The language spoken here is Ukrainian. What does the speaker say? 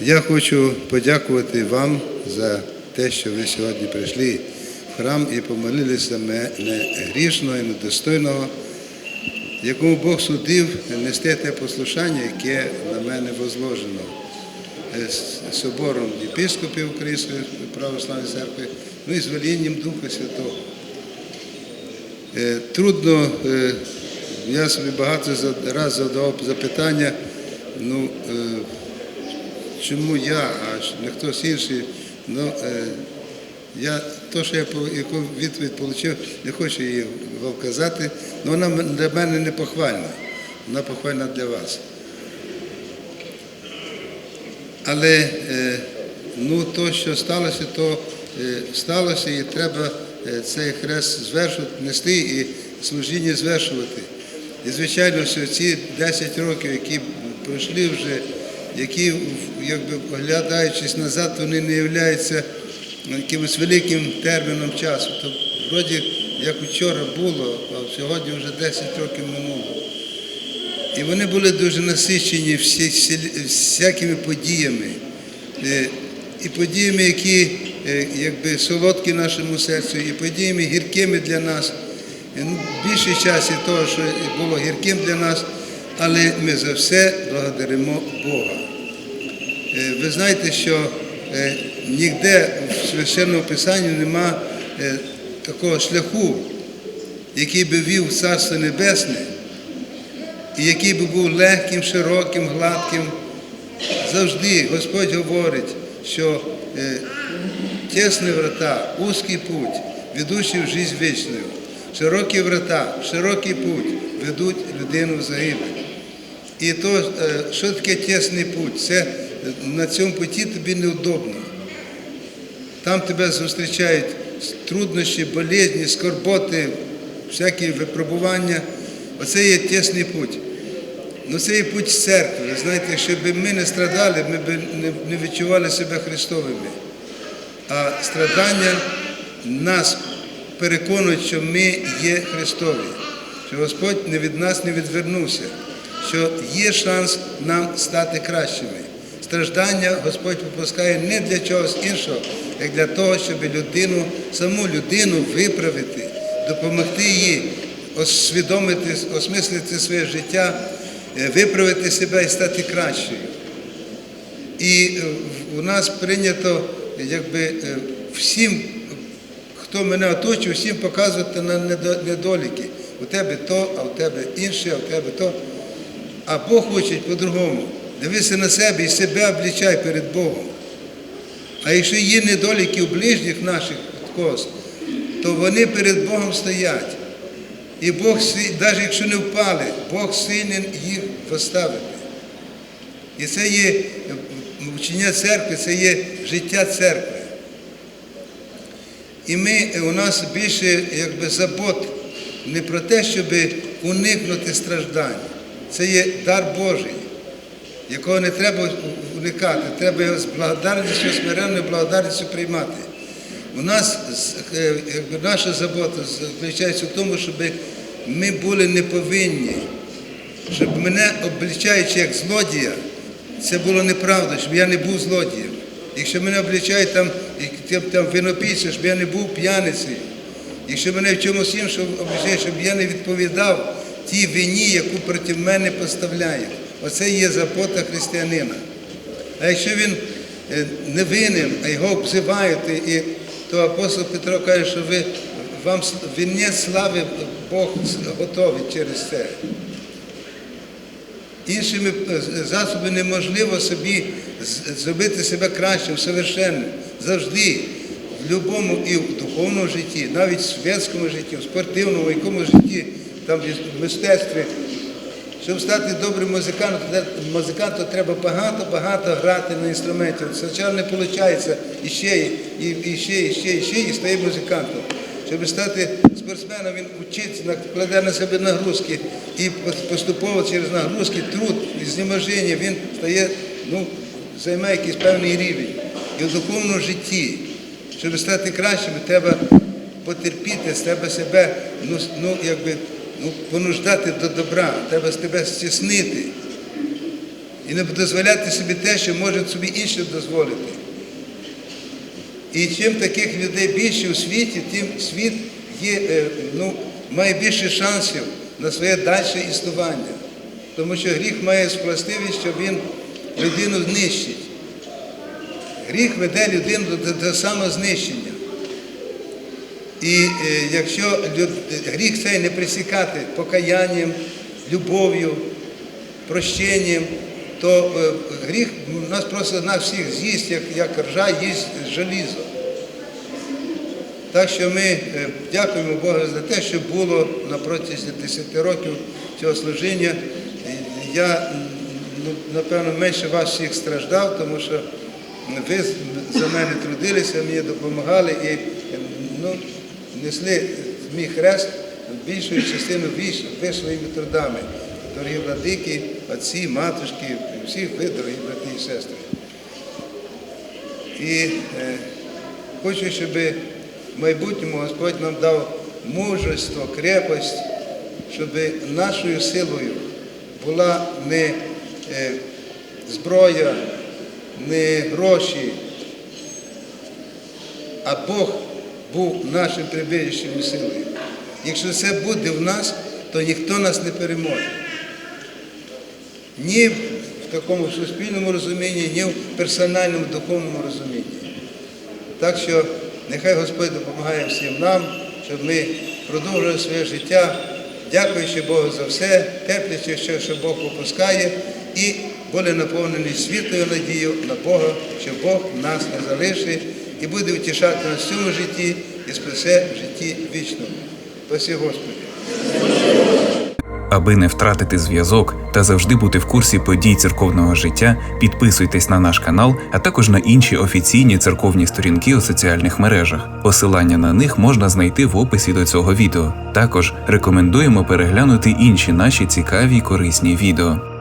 Я хочу подякувати вам за те, що ви сьогодні прийшли в храм і помолилися мене грішного і недостойного, якому Бог судив нести те послушання, яке на мене возложено е, з собором єпископів Української православної церкви, ну і з волінням Духа Святого. Е, Трудно, е, я собі багато раз задавав запитання, ну, чому я, а не хтось інший. Ну, е, я, то, що я яку відповідь отримав, не хочу її вам казати, але вона для мене не похвальна. Вона похвальна для вас. Але е, ну, то, що сталося, то е, сталося, і треба цей хрест звершувати, нести і служіння звершувати. І, звичайно, що ці 10 років, які пройшли вже, які, якби оглядаючись назад, вони не являються якимось великим терміном часу. То вроді як вчора було, а сьогодні вже 10 років минуло. І вони були дуже насичені всі, всі, всякими подіями. Е, І подіями, які е, якби солодкі нашому серцю, і подіями гіркими для нас. Е, ну, Більше часу того, що було гірким для нас, але ми за все благодаримо Бога. Е, Ви знаєте, що е, ніде в священному писанні нема е, такого шляху, який би вів Царство Небесне, і який би був легким, широким, гладким. Завжди Господь говорить, що тесні врата, узкий путь, ведучий в життя вічну. Широкі врата, широкий путь ведуть людину в загибель. І то, що таке тісний путь? Це на цьому путі тобі неудобно. Там тебе зустрічають труднощі, болезні, скорботи, всякі випробування. Оце є тісний путь. Ну це є путь церкви. Ви знаєте, якщо б ми не страдали, ми б не відчували себе Христовими. А страдання нас переконують, що ми є Христові, що Господь не від нас не відвернувся, що є шанс нам стати кращими. Страждання Господь випускає не для чогось іншого, як для того, щоб людину, саму людину виправити, допомогти їй освідомити, осмислити своє життя, е, виправити себе і стати кращою. І е, у нас прийнято якби е, всім, хто мене оточує, всім показувати на недоліки. У тебе то, а у тебе інше, а у тебе то. А Бог хоче по-другому. Дивися на себе і себе облічай перед Богом. А якщо є недоліки у ближніх наших когось, то вони перед Богом стоять. І Бог, навіть якщо не впали, Бог сильний їх поставити. І це є вчення церкви, це є життя церкви. І ми, у нас більше якби, забот не про те, щоб уникнути страждань. Це є дар Божий, якого не треба уникати, треба його з благодарністю, смиренною благодарністю приймати. У нас е, якби, наша забота заключається в тому, щоб ми були не повинні, щоб мене облічаючи як злодія, це було неправда, щоб я не був злодієм. Якщо мене облічають там, там, винопійцем, щоб я не був п'яницею. Якщо мене в чомусь іншому облічають, щоб я не відповідав тій вині, яку проти мене поставляють. Оце є забота християнина. А якщо він е, не винен, а його обзивають, і, то апостол Петро каже, що ви, вам с- слави Бог готовий через це. Іншими е, засобами неможливо собі зробити себе кращим, совершенним. Завжди, в будь-якому і в духовному житті, навіть в святському житті, в спортивному, в якомусь житті, там в мистецтві. Щоб стати добрим музикантом, то- музикантом треба багато-багато грати на інструменті. Спочатку не виходить, і ще, і, і ще, і ще, і ще, і стає музикантом. Щоб стати спортсменом, він вчиться, накладе на себе нагрузки і поступово через нагрузки, труд, знеможення, він стає, ну, займає якийсь певний рівень. І в духовному житті, щоб стати кращим, треба потерпіти з тебе себе, ну, ну якби ну, понуждати до добра, треба з тебе стіснити. і не дозволяти собі те, що можуть собі інші дозволити. І чим таких людей більше у світі, тим світ є, е, ну, має більше шансів на своє дальше існування. Тому що гріх має властивість, що він людину знищить. Гріх веде людину до самознищення. І е, якщо гріх цей не присікати покаянням, любов'ю, прощенням, то е, гріх нас просто нас всіх з'їсть, як, як ржа їсть желізо. Так що ми е, дякуємо Богу за те, що було на протязі 10 років цього служіння. Я, ну, напевно, менше вас всіх страждав, тому що ви за мене трудилися, мені допомагали і ну, несли мій хрест більшою частиною своїми трудами. Дорогі владики, отці, матушки, всіх ви, дорогі брати і сестри. І е, хочу, щоб в майбутньому Господь нам дав мужество, крепость, щоб нашою силою була не е, зброя, не гроші, а Бог був нашим прибіжищем силою. Якщо це буде в нас, то ніхто нас не переможе. Ні в такому суспільному розумінні, ні в персональному духовному розумінні. Так що нехай Господь допомагає всім нам, щоб ми продовжували своє життя, дякуючи Богу за все, терплячи, що, що Бог попускає, і були наповнені світлою надією на Бога, що Бог нас не залишить і буде утішати нас в цьому житті і спасе в житті вічному. Спасі Господи. Аби не втратити зв'язок та завжди бути в курсі подій церковного життя, підписуйтесь на наш канал, а також на інші офіційні церковні сторінки у соціальних мережах. Посилання на них можна знайти в описі до цього відео. Також рекомендуємо переглянути інші наші цікаві й корисні відео.